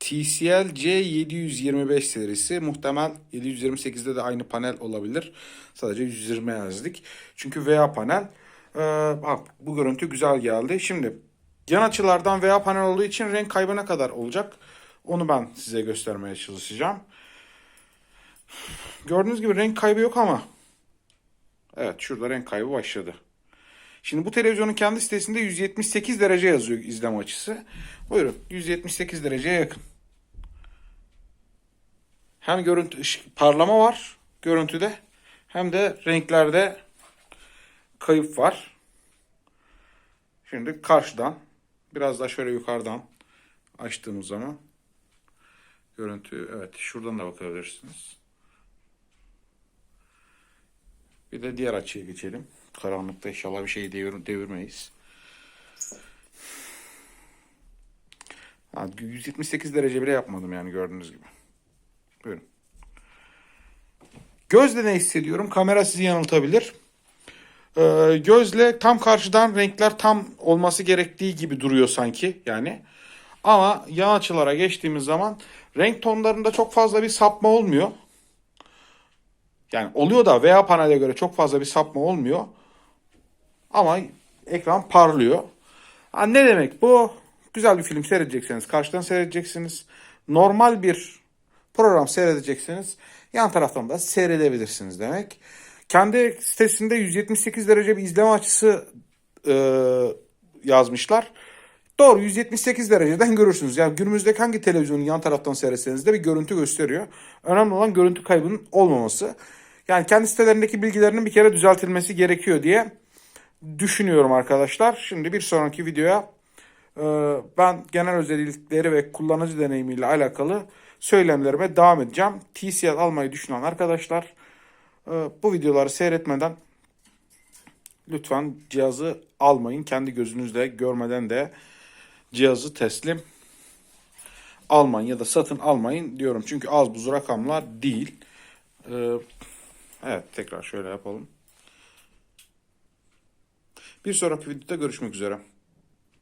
TCL C725 serisi. Muhtemel 728'de de aynı panel olabilir. Sadece 120 yazdık. Çünkü VA panel. Bak bu görüntü güzel geldi. Şimdi yan açılardan VA panel olduğu için renk kaybı ne kadar olacak? Onu ben size göstermeye çalışacağım. Gördüğünüz gibi renk kaybı yok ama. Evet şurada renk kaybı başladı. Şimdi bu televizyonun kendi sitesinde 178 derece yazıyor izleme açısı. Buyurun 178 dereceye yakın. Hem görüntü ışık, parlama var görüntüde hem de renklerde kayıp var. Şimdi karşıdan biraz daha şöyle yukarıdan açtığımız zaman görüntü evet şuradan da bakabilirsiniz. Bir de diğer açıya geçelim. Karanlıkta inşallah bir şey devir, devirmeyiz. Ha, 178 derece bile yapmadım yani gördüğünüz gibi. Buyurun. Gözle ne hissediyorum? Kamera sizi yanıltabilir. Ee, gözle tam karşıdan renkler tam olması gerektiği gibi duruyor sanki yani. Ama yan açılara geçtiğimiz zaman renk tonlarında çok fazla bir sapma olmuyor. Yani oluyor da veya panele göre çok fazla bir sapma olmuyor. Ama ekran parlıyor. Ha, ne demek bu? Güzel bir film seyredecekseniz karşıdan seyredeceksiniz. Normal bir program seyredeceksiniz. Yan taraftan da seyredebilirsiniz demek. Kendi sitesinde 178 derece bir izleme açısı e, yazmışlar. Doğru 178 dereceden görürsünüz. Yani günümüzdeki hangi televizyonu yan taraftan seyretseniz de bir görüntü gösteriyor. Önemli olan görüntü kaybının olmaması. Yani kendi sitelerindeki bilgilerinin bir kere düzeltilmesi gerekiyor diye düşünüyorum arkadaşlar. Şimdi bir sonraki videoya e, ben genel özellikleri ve kullanıcı deneyimiyle alakalı söylemlerime devam edeceğim. TCL almayı düşünen arkadaşlar e, bu videoları seyretmeden lütfen cihazı almayın. Kendi gözünüzle görmeden de cihazı teslim almayın ya da satın almayın diyorum. Çünkü az buz rakamlar değil. Evet tekrar şöyle yapalım. Bir sonraki videoda görüşmek üzere.